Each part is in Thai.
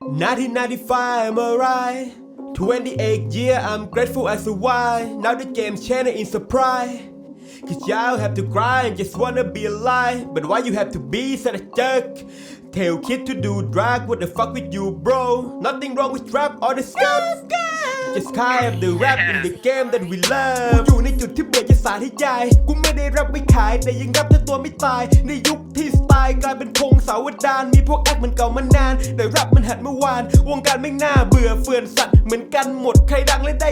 1995, I'm I right? 28 year, I'm grateful as a why. Now the game changing in surprise. Cause y'all have to grind, just wanna be alive. But why you have to be such a jerk? Tell kid to do drag, what the fuck with you, bro? Nothing wrong with rap or the stuff. Just kind of the rap in the game that we love กูอยู่ในจุดที่เบื่อจะสาธยาย กูไม่ได้รับไม่ขาย แต่ยังรับถ้าตัวไม่ตาย ในยุคที่สไตล์กลายเป็นพงสาวดาน มีพวกแอคมันเก่ามานาน แต่แรปมันหัดเมื่อวาน วงการไม่งน่าเบื่อเฟือนสัตว์เหมือนกันหมด ใครดังและได้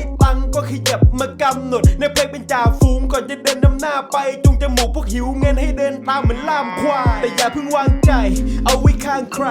ำหนดในเพลงเป็นจ่าฝูงก่อนจะเดินนำหน้าไปจูงจมูกพวกหิวเงินให้เดินตามเหมือนล่ามควาย แต่อย่าเพิ่งวางใจ เอาไว้ข้างใคร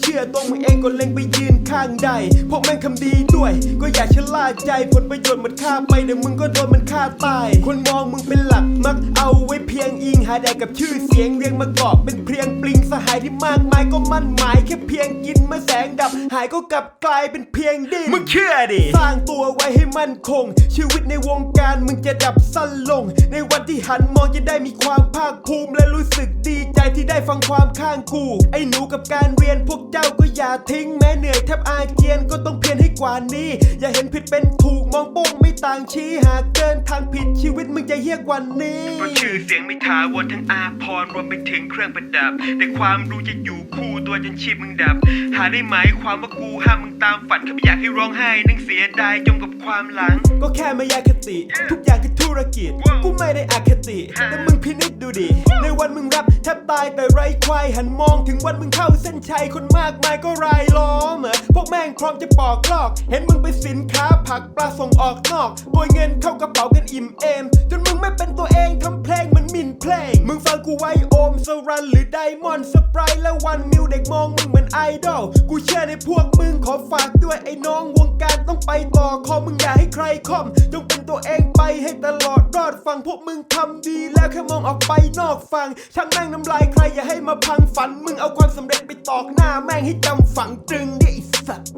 เชื่อตัวมึงเองก็เล็งไปยืนข้างใด พวกแม่งคำดีด้วย ก็อย่าชะล่าใจผลประโยชน์มันฆ่าไปเดี๋ยวมึงก็โดนมันฆ่าตาย คนมองมึงเป็นหลักมักเอาไว้เพียงอิงหาแดกกับชื่อเสียงเรียงมาเกาะเป็นเพลียงปลิงสหายที่มากมายก็มั่นหมายแค่เพียงกินเมื่อแสงดับ หายก็กลับกลายเป็นเพียงดินมึงเชื่อดิสร้างตัวไว้ให้มั่นคง ชีวิตในวงการมึงจะดับสั้นลง ในวันที่หันมองจะได้มีความภาคภูมิและรู้สึกดีใจที่ได้ฟังความข้างกูไอ้หนูกับการเรียนพวกเจ้าก็อย่าทิ้งแม้เหนื่อยแทบอาเจียนก็ต้องเพียรให้กว่านี้ อย่าเห็นผิดเป็นถูกมองโป้งไม่ต่างชี้หากเดินทางผิดชีวิตมึงจะเฮี้ยกว่านี้เพราะชื่อเสียงไม่ถาวรทั้งอาพรรวมไปถึงเครื่องประดับ แต่ความรู้จะอยู่คู่ตัวจนชีพมึงดับ หาได้ไหมความว่ากูห้ามมึงตามฝันแค่ไม่อยากให้ร้องไห้นั่งเสียดายจมกับความหลัง ก็แค่มายาคติ ทุกอย่างคือธุรกิจ กูไม่ได้อคติ แต่มึงพินิจดูดิ ในวันมึงรับแทบตายแต่ไรควายหันมองถึงวันมึงเข้าเส้นชัยคนมากมายก็รายล้อมอะพวกแม่งพร้อมจะปอกลอก เห็นมึงเป็นสินค้าผักปลาส่งออกนอกโปรยเงินเข้ากระเป๋ากันอิ่มเอมจนมึงไม่เป็นตัวเองทำเพลงเหมันหมินเพลง มึงฟังกูไว้โอม สรันหรือไดมอนด์สปรายและวันมิวเด็กมองมึงเหมือนไอดอลกูเชื่อในพวกมึงขอฝากด้วยไอ้น้องวงการต้องไปต่อคอมึงอย่าให้ใครคอมจงเป็นตัวเองไปให้ตลอดรอดฟังพวกมึงทำดีแล้วแค่มองออกไปนอกฟังช่างนั่งน้ำลายใครอย่าให้มาพังฝันมึงเอาความสำเร็จไปตอกหน้าแม่งให้จำฝังตรึงดิไอ้สัตว์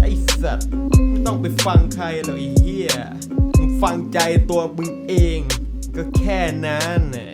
ไอ้สัตว์ไม่ต้องไปฟังใครหรอกไอ้เหี้ยมึงฟังใจตัวมึงเอง ก็แค่นั้นไอ้